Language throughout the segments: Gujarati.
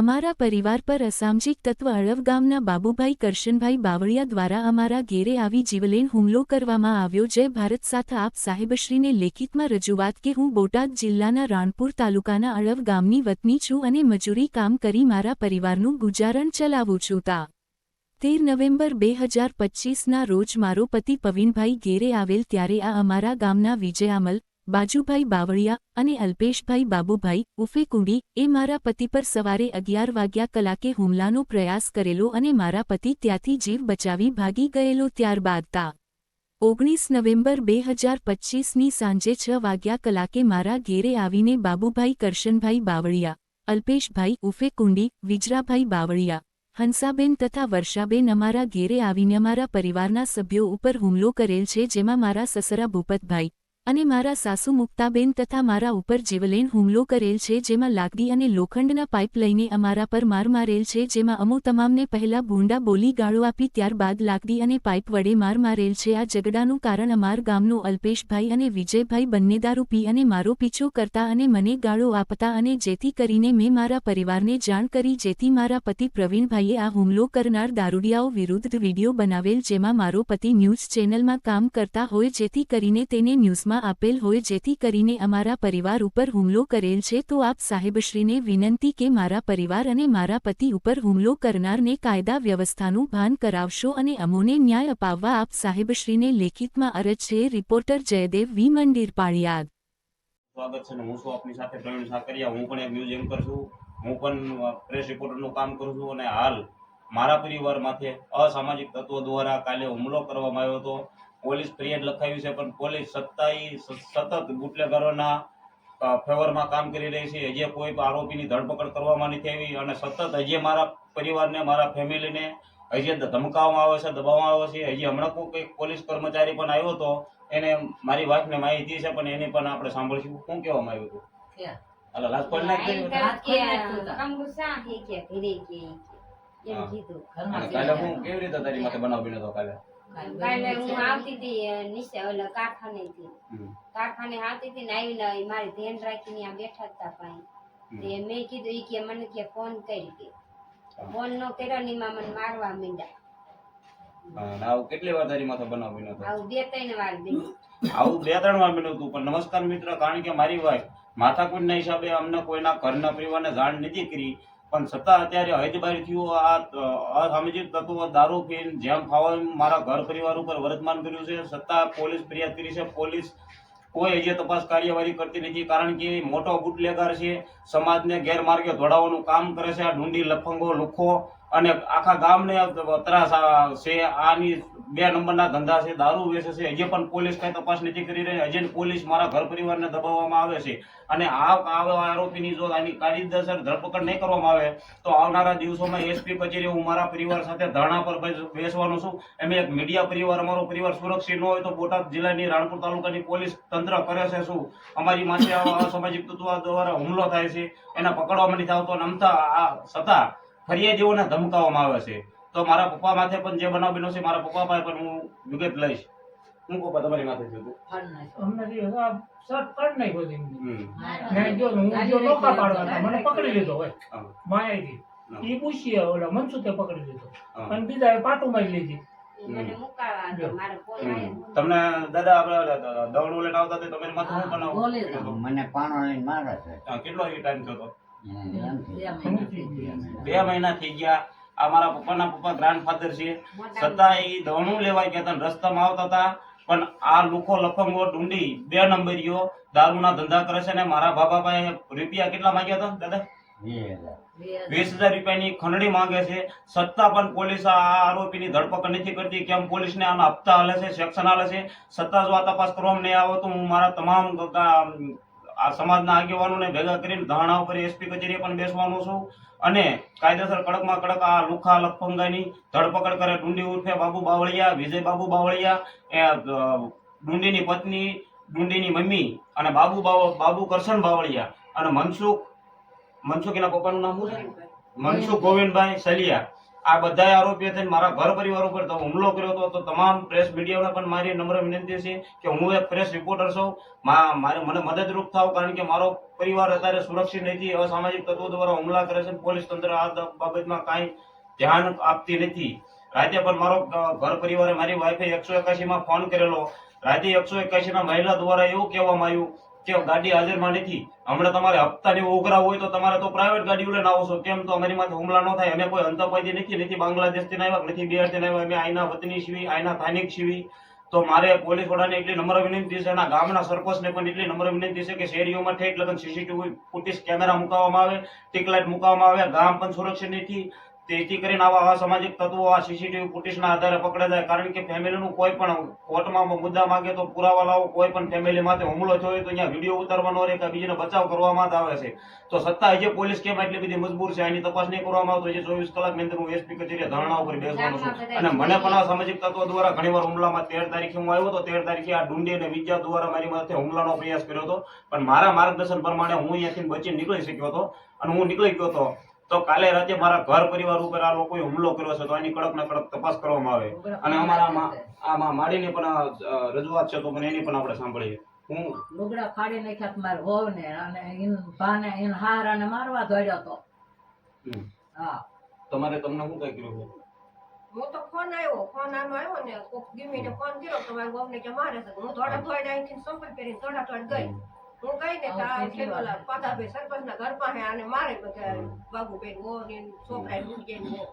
અમારા પરિવાર પર અસામાજિક તત્વ અળવ ગામના બાબુભાઈ કરશનભાઈ બાવળિયા દ્વારા અમારા ઘેરે આવી જીવલેણ હુમલો કરવામાં આવ્યો. જય ભારત સાથે આપ સાહેબશ્રીને લેખિતમાં રજૂઆત કે હું બોટાદ જિલ્લાના રાણપુર તાલુકાના અળવ ગામની વતની છું અને મજૂરી કામ કરી મારા પરિવારનું ગુજારણ ચલાવું છું. તા. તેર નવેમ્બર બે હજાર પચ્ચીસના રોજ મારો પતિ પવીનભાઈ ઘેરે આવેલ ત્યારે આ અમારા ગામના વિજયામલ બાજુભાઈ બાવળિયા અને અલ્પેશભાઈ બાબુભાઈ ઉફે કુંડી એ મારા પતિ પર સવારે અગિયાર વાગ્યા કલાકે હુમલાનો પ્રયાસ કરેલો અને મારા પતિ ત્યાંથી જીવ બચાવી ભાગી ગયેલો ત્યારબાદ તા. ઓગણીસ નવેમ્બર બે હજાર પચ્ચીસની સાંજે છ વાગ્યા કલાકે મારા ઘેરે આવીને બાબુભાઈ કરશનભાઈ બાવળિયા, અલ્પેશભાઈ ઉફે કુંડી, વિજરાભાઈ બાવળિયા, હંસાબેન તથા વર્ષાબેન અમારા ઘેરે આવીને અમારા પરિવારના સભ્યો ઉપર હુમલો કરેલ છે જેમાં મારા સસરા ભૂપતભાઈ અને મારા સાસુ મુક્તાબેન તથા મારા ઉપર જીવલેણ હુમલો કરેલ છે જેમાં લાકડી અને લોખંડના પાઇપ લઈને અમારા પર માર મારેલ છે જેમાં અમો તમામને પહેલા ભૂંડા બોલી ગાળો આપી ત્યારબાદ લાકડી અને પાઇપ વડે માર મારેલ છે. આ ઝઘડાનું કારણ અમાર ગામનો અલ્પેશભાઈ અને વિજયભાઈ બંને દારૂ પી અને મારો પીછો કરતા અને મને ગાળો આપતા અને જેથી કરીને મેં મારા પરિવારને જાણ કરી જેથી મારા પતિ પ્રવીણભાઈએ આ હુમલો કરનાર દારૂડિયાઓ વિરુદ્ધ વીડિયો બનાવેલ જેમાં મારો પતિ ન્યૂઝ ચેનલમાં કામ કરતા હોય જેથી કરીને તેને ન્યૂઝમાં આપેલ હોય જેથી કરીને અમારા પરિવાર ઉપર હુમલો કરેલ છે, તો આપ સાહેબશ્રીને વિનંતી કે મારા પરિવાર અને મારા પતિ ઉપર હુમલો કરનારને કાયદા વ્યવસ્થાનું ભાન કરાવશો અને અમોને ન્યાય અપાવવા આપ સાહેબશ્રીને લેખિતમાં અરજ છે. Reporter Jaydev V. મંદિર પાળિયાદ સ્વાગત છે હું છું આપની સાથે પ્રવીણ સાકરિયા. હું પણ એક ન્યૂઝ એન્કર છું. હું પણ પ્રેસ રિપોર્ટરનું કામ કરું છું અને હાલ મારા પરિવાર માથે અસામાજિક તત્વો દ્વારા કાલે હુમલો કરવામાં આવ્યો હતો. પોલીસ ફરિયાદ લખાવી છે પણ પોલીસ સત્તાઈ સતત ગુટલેગરોના ફેવરમાં કામ કરી રહી છે. હજી કોઈ પણ આરોપીની ધરપકડ કરવામાં નથી આવી અને સતત હજી મારા પરિવારને મારા ફેમિલીને હજી ધમકાવવામાં આવે છે દબાવવામાં આવે છે. હજી હમણાં કોઈ પોલીસ કર્મચારી પણ આવ્યો હતો એને મારી વાઈફને માહિતી છે પણ એની પણ આપણે સાંભળીશું. શું કહેવામાં આવ્યું હતું? અલા ના કાલે હું કેવી રીતે તારી માથે બનાવ હતો કાલે? કાલે હું આવતી હતી નીચે ઓલા કારખાનેથી. હમ. કારખાને આવતી હતી ને આવીને મારી ધ્યાન રાખીને આ બેઠા હતા પાઈ તે મેં કીધું ઈ કે મને કે ફોન કરી કે ફોન નો કર્યો ની એમાં મને મારવા માંડ્યા. આવું કેટલી વાર તારી માથે બનાવ બન્યો હતો આવું બે ત્રણ વાર બન્યું. આવું બે ત્રણ વાર બન્યું હતું પણ નમસ્કાર મિત્ર કારણ કે મારી વાઈફ ના હિસાબે અમને કોઈના ઘરના પરિવારને જાણ નથી કરી. પણ છતાં અત્યારે હૈદબારી થયું આ અસામાજિક તત્વો દારૂ પીને જેમ ખાવા મારા ઘર પરિવાર ઉપર વર્તમાન કર્યું છે, છતાં પોલીસ ફરિયાદ કરી છે. પોલીસ કોઈ હજી તપાસ કાર્યવાહી કરતી નથી, કારણ કે મોટો બુટલેગર છે. સમાજને ગેરમાર્ગે દોડાવવાનું કામ કરે છે. આ ઢૂંઢી લફંગો, લુખો અને આખા ગામને ત્રાસ છે, આની બે નંબરના ધંધા છે, દારૂ વેચે છે, હજી પણ પોલીસ કઈ તપાસ નથી કરી રહી, હજી પોલીસ મારા ઘર પરિવારને દબાવવામાં આવે છે. અને આરોપીની જો આની કાયદેસર ધરપકડ નહીં કરવામાં આવે, તો આવનારા દિવસોમાં એસપી કચેરી હું મારા પરિવાર સાથે ધરણા પર બેસવાનું છું. એમ એક મીડિયા પરિવાર, અમારો પરિવાર સુરક્ષિત ન હોય તો બોટાદ જિલ્લાની રાણપુર તાલુકાની પોલીસ તંત્ર કરે છે શું? અમારી માથે સામાજિક તત્વો દ્વારા હુમલો થાય છે, એને પકડવામાં નથી આવતો, નમતા આ છતાં ફરિયાદીઓને ધમકાવવામાં આવે છે તો મારા પપ્પા માથે પણ જે બનાવ બન્યો છે મારા પપ્પા પાસે પણ હું વિગત લઈશ હું પપ્પા તમારી માથે નાખ્યો. અમને સર પણ નહીં. હમ. ને જો હું જો નોકા પાડવા હતા મને પકડી લીધો હોય હા. માયાથી ઈ પૂછીએ ઓલા મનસુખે પકડી લીધો. અને બીજા પાટું મારી લીધી. તમને દાદા આપણે દવડો લેટ આવતા તમે? મને પાણો લઈને મારે છે કેટલો ટાઈમ થયો બે મહિના થઈ ગયા. આ મારા પપ્પાના પપ્પા ગ્રાન્ડફાધર છે. છતાં એ દવણું લેવા ગયા હતા રસ્તામાં આવતા હતા. પણ આ લોકો લફંગો ડુંડી બે નંબરીઓ દારૂના ધંધા કરે છે ને મારા બાબા પાસે રૂપિયા કેટલા માંગ્યા હતા દાદા? વીસ હજાર. રૂપિયાની ખંડણી માંગે છે. છતાં પણ પોલીસ આ આરોપીની ધરપકડ નથી કરતી. કેમ પોલીસને આના હપ્તા હાલે છે સેક્શન હાલે છે? છતાં જો આ તપાસ કરવામાં નહીં આવે તો હું મારા તમામ આ સમાજના આગેવાનોને ભેગા કરીને ધારણા ઉપર એસપી કચેરીએ પણ બેસવાનો છું. અને કાયદેસર કડકમાં કડક આ લુખા લફંગાની ધરપકડ કરે ડુંડી ઉર્ફે બાબુ બાવળિયા, વિજય બાબુ બાવળિયા, એ ડુંડીની પત્ની, ડુંડીની મમ્મી અને બાબુ બાબુ કરશન બાવળિયા અને મનસુખ મનસુખ એના પપ્પાનું નામ શું છે? મનસુખ ગોવિંદભાઈ સલિયા. આ બધા આરોપીઓ થઈને મારા ઘર પરિવાર ઉપર હુમલો કર્યો હતો. તો તમામ પ્રેસ મીડિયાને પણ મારી નમ્ર વિનંતી છે કે હું એક પ્રેસ રિપોર્ટર છું. મારે મને મદદરૂપ થાવ કારણ કે મારો પરિવાર અત્યારે સુરક્ષિત નથી. અસામાજિક તત્વો દ્વારા હુમલા કરે છે પોલીસ તંત્ર આ બાબતમાં કાંઈ ધ્યાન આપતી નથી. રાતે પણ મારો ઘર પરિવારે મારી વાઈફે એકસો એકાશી માં ફોન કરેલો. રાતે એકસો એકાશી ના મહિલા દ્વારા એવું કહેવામાં આવ્યું કે ગાડી હાજરમાં નથી. હમણાં તમારે હપ્તા ને ઉઘરા હોય તો તમારે તો પ્રાઇવેટ ગાડી લઈને આવો છો કેમ તો અમારી માથે હુમલા ન થાય. અમે કોઈ અંતરવાદી નથી નથી બાંગ્લાદેશથી આવ્યા નથી બિહારથી આવ્યા અમે આઈના વતની છીએ, આઈના સ્થાનિક છીએ. તો મારે પોલીસ વડાને એટલી નમ્ર વિનંતી છે અને ગામના સરપંચને પણ એટલી નમ્ર વિનંતી છે કે શેરીઓમાં ઠેઠ લગન સીસીટીવી ફૂટેજ કેમેરા મુકાવવામાં આવે, ટીકલાઇટ મુકાવવામાં આવે ગામ પણ સુરક્ષિત નથી. તેથી કરીને આવા અસામાજિક તત્વો આ સીસીટીવી ફૂટેજના આધારે પકડાય જાય. કારણ કે ફેમિલીનું કોઈ પણ કોર્ટમાં મુદ્દા માંગે તો પુરાવા લાવો કોઈ પણ ફેમિલી માટે હુમલો થયો હોય તો અહીંયા વીડિયો ઉતારવાનો રહે કે બીજીને બચાવ કરવામાં જ આવે છે. તો સત્તા હજી પોલીસ કેમ એટલી બધી મજબૂર છે? આની તપાસ નહીં કરવામાં આવતો. જે ચોવીસ કલાક અંદર હું એસપી કચેરી ધરણા ઉપર બેસવાનો છું. અને મને પણ આ સામાજિક તત્વો દ્વારા ઘણીવાર હુમલામાં તેર તારીખે હું આવ્યો હતો તેર તારીખે આ ડુંડી અને વિજ્યા દ્વારા મારી માથે હુમલાનો પ્રયાસ કર્યો હતો. પણ મારા માર્ગદર્શન પ્રમાણે હું અહીંયાથી બચી નીકળી શક્યો હતો. અને હું નીકળી ગયો હતો. તો કાલે રાતે મારા ઘર પરિવાર ઉપર આ લોકોએ હુમલો કર્યો છે તો આની કડક ને કડક તપાસ કરવામાં આવે. અને અમારા આમાં માડીની પણ રજૂઆત છે તો પણ એની પણ આપણે સાંભળીએ. હું લુગડા ફાડી નાખ્યા મારા વહુ ને અને ઇન ભાને ઈન હારાને મારવા દોડ્યો તો. હમ. હા. તમારે તમને શું કઈ કર્યું હું તો ફોન આવ્યો ફોન આનો આવ્યો ને કોક ગીમીને ફોન કર્યો તો મારા ને કે મારે છે હું થોડા થોડા અહીંથી સંપર્ક કરીને થોડા થોડા ગઈ હું કઈ ને પાતાભાઈ સરપંચના ઘર પાસે આને મારે બધા બાબુભાઈ વો ને છોકરા ડૂબી જાય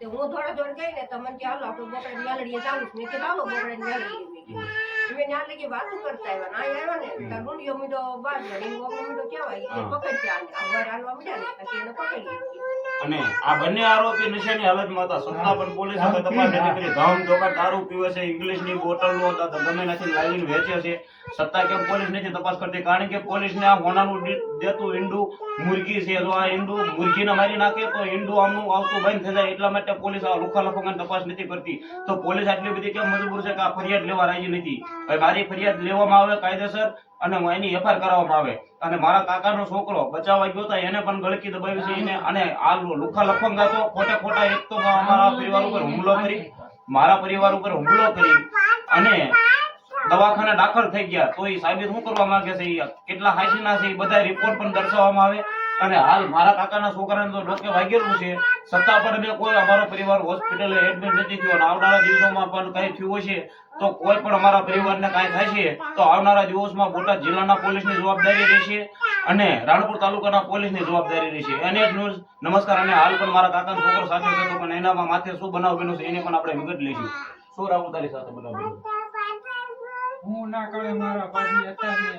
તે હું થોડો થોડા ગઈ ને તો મને કે હાલો આપણે બોકડે મેલડીએ ચાલુ મેં કે હાલો બોકડે મેલડીએ. મેં ત્યાં લગી વાતો કરતા આવ્યા ના અહીંયા આવ્યા ને તાર ડુંડીઓ મીડો બાર ને વગર મીઠો કહેવાય એ પકડી ત્યાં આ વાર હાલવા મળ્યા ને પછી એને પકડી અને આ બંને આરોપી નશાની હાલતમાં હતા. સત્તા પણ પોલીસ હવે તપાસ નથી કરી ધામ ધોકા દારૂ પીવે છે, ઇંગ્લિશની બોટલનો હતા ગમે નથી લાવીને વેચે છે. સત્તા કેમ પોલીસ નથી તપાસ કરતી? કારણ કે પોલીસને આ હોનાનું દેતું ઈંડું મુરગી છે, જો આ ઈંડું મુરગીને મારી નાખે, તો ઈંડું આમનું આવતું બંધ થઈ જાય. એટલા માટે પોલીસ આ લુખા લફંગાની તપાસ નથી કરતી. તો પોલીસ આટલી બધી કેમ મજબૂર છે કે આ ફરિયાદ લેવા રાજી નથી? હવે મારી ફરિયાદ લેવામાં આવે કાયદેસર અને એની એફઆઈઆર કરાવવામાં આવે. અને મારા કાકાનો છોકરો બચાવવા ગયો હતો એને પણ ગળકી દબાવી છે એને. અને આ લુખા લફંગા તો ખોટા ખોટા એક તો અમારા પરિવાર ઉપર હુમલો કરી, મારા પરિવાર ઉપર હુમલો કરી. અને દવાખાને દાખલ થઈ ગયા, તો એ સાબિત શું કરવા માંગે છે ઈ? કેટલા હાસીના છે એ બધા રિપોર્ટ પણ દર્શાવવામાં આવે. અને હાલ મારા કાકાના છોકરાને તો ડોકે વાગેલું છે. સત્તા પણ અમે કોઈ અમારો પરિવાર હોસ્પિટલે એડમિટ નથી થયો. અને આવનારા દિવસોમાં પણ કઈ થયું હશે, તો કોઈ પણ અમારા પરિવારને કાંઈ થશે, તો આવનારા દિવસમાં બોટાદ જિલ્લાના પોલીસની જવાબદારી રહેશે અને રાણપુર તાલુકાના પોલીસની જવાબદારી રહેશે. અને ન્યૂઝ નમસ્કાર, અને હાલ પણ મારા કાકાનો છોકરો સાથે છે, તો પણ એનામાં માથે શું બનાવ બન્યો છે, એને પણ આપણે વિગત લઈશું. શું રાહુલ તારી સાથે બનાવ હું ના કરે મારા ભાભી હતા ને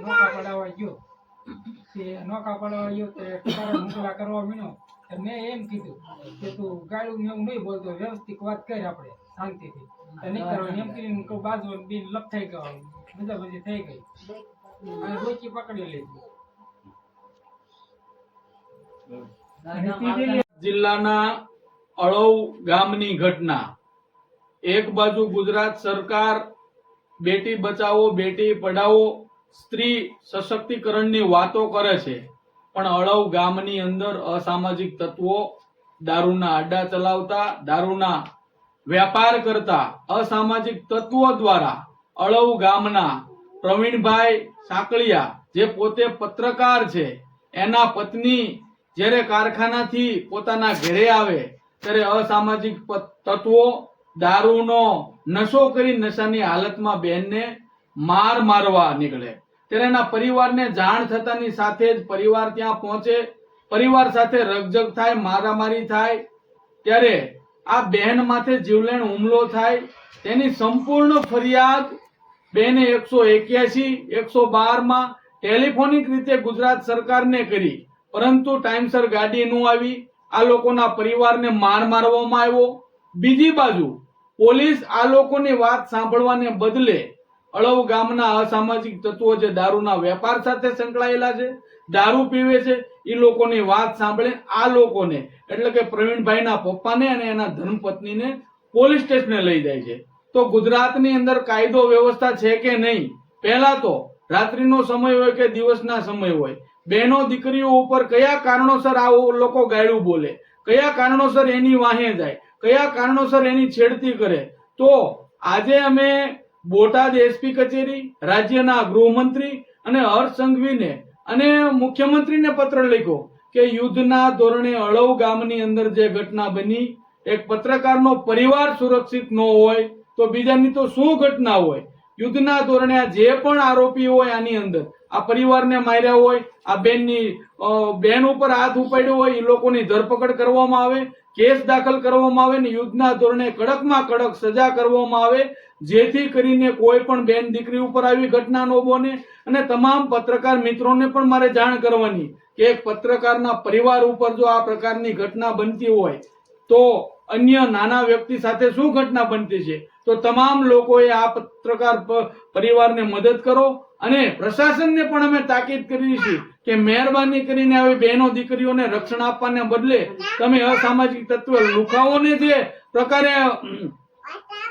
નોકા પડાવવા ગયો. તે નોકા પડાવવા ગયો તે તારા મુકલા કરવા મીનો મેં એમ કીધું કે તું ગાળું એવું નહીં બોલતો, વ્યવસ્થિત વાત કર આપણે, શાંતિથી. તો નહીં એમ કરીને બાજુ બિન લપ થઈ ગયો બધા બધી થઈ ગઈ. અને ડોકી પકડી લીધી. જિલ્લાના અળવ ગામની ઘટના. એક બાજુ ગુજરાત સરકાર બેટી બચાવો, બેટી પઢાવો, સ્ત્રી સશક્તિકરણની વાતો કરે છે. પણ અળવ ગામની અંદર અસામાજિક તત્વો દારૂના અડ્ડા ચલાવતા, દારૂના વેપાર કરતા અસામાજિક તત્વો દ્વારા અળવ ગામના પ્રવીણભાઈ સાંકળિયા જે પોતે પત્રકાર છે, એના પત્ની જ્યારે કારખાનાથી પોતાના ઘરે આવે ત્યારે અસામાજિક તત્વો દારૂનો નશો કરી નશાની હાલતમાં બેનને માર મારવા નીકળે. ત્યારે એના પરિવારને જાણ થતાની સાથે જ પરિવાર ત્યાં પહોંચે. પરિવાર સાથે રગજગ થાય, મારામારી થાય. ત્યારે આ બહેન માથે જીવલેણ હુમલો થાય. તેની સંપૂર્ણ ફરિયાદ બેને એકસો એક્યાસી, એકસો બારમાં ટેલિફોનિક રીતે ગુજરાત સરકારને કરી. પરંતુ ટાઈમસર ગાડી ન આવી. આ લોકોના પરિવારને માર મારવામાં આવ્યો. બીજી બાજુ પોલીસ આ લોકોની વાત સાંભળવાને બદલે અળવ ગામના અસામાજિક તત્વો જે દારૂના વેપાર સાથે સંકળાયેલા છે, દારૂ પીવે છે એ લોકોની વાત સાંભળે આ લોકોને. એટલે કે પ્રવીણભાઈના પપ્પાને અને એના ધર્મપત્નીને પોલીસ સ્ટેશને લઈ જાય છે. તો ગુજરાતની અંદર કાયદો વ્યવસ્થા છે કે નહીં? પહેલા તો રાત્રિનો સમય હોય કે દિવસના સમય હોય, બહેનો દીકરીઓ ઉપર કયા કારણોસર આ લોકો ગાયડું બોલે? કયા કારણોસર એની વાહે જાય? કયા કારણોસર એની છેડતી કરે? તો આજે અમે બોટાદ એસપી કચેરી, રાજ્યના ગૃહમંત્રી અને હર્ષ સંઘવીને અને મુખ્યમંત્રીને પત્ર લખ્યો કે યુદ્ધના ધોરણે અળવ ગામની અંદર જે ઘટના બની, એક પત્રકારનો પરિવાર સુરક્ષિત ન હોય, તો બીજાની તો શું ઘટના હોય? યુદ્ધના ધોરણે જે પણ આરોપી હોય આની અંદર આ પરિવારને માર્યા હોય, આ બેનની બેન ઉપર હાથ ઉપાડ્યો હોય એ લોકોની ધરપકડ કરવામાં આવે, કેસ દાખલ કરવામાં આવે ને યુદ્ધના ધોરણે કડકમાં કડક સજા કરવામાં આવે, જેથી કરીને કોઈ પણ બેન દીકરી ઉપર આવી ઘટના ન બને. અને તમામ પત્રકાર મિત્રોને પણ મારે જાણ કરવાની કે એક પત્રકારના પરિવાર ઉપર જો આ પ્રકારની ઘટના બનતી હોય, તો અન્ય નાના વ્યક્તિ સાથે શું ઘટના બનતી છે? તો તમામ લોકોએ આ પત્રકાર પરિવારને મદદ કરો અને પ્રશાસનને પણ અમે તાકીદ કરી છે કે મહેરબાની કરીને આવી બહેનો દીકરીઓને રક્ષણ આપવાને બદલે તમે અસામાજિક તત્વ લુખાઓને જે પ્રકારે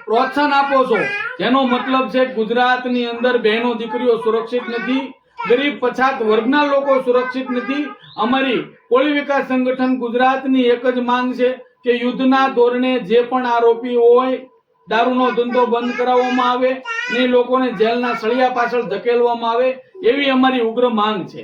પ્રોત્સાહન આપો છો, જેનો મતલબ છે ગુજરાતની અંદર બહેનો દીકરીઓ સુરક્ષિત નથી, ગરીબ પછાત વર્ગના લોકો સુરક્ષિત નથી. અમારી કોળી વિકાસ સંગઠન ગુજરાતની એક જ માંગ છે કે યુદ્ધના ધોરણે જે પણ આરોપી હોય દારૂનો ધંધો બંધ કરાવવામાં આવે ને લોકોને જેલના સળિયા પાછળ ધકેલવામાં આવે એવી અમારી ઉગ્ર માંગ છે.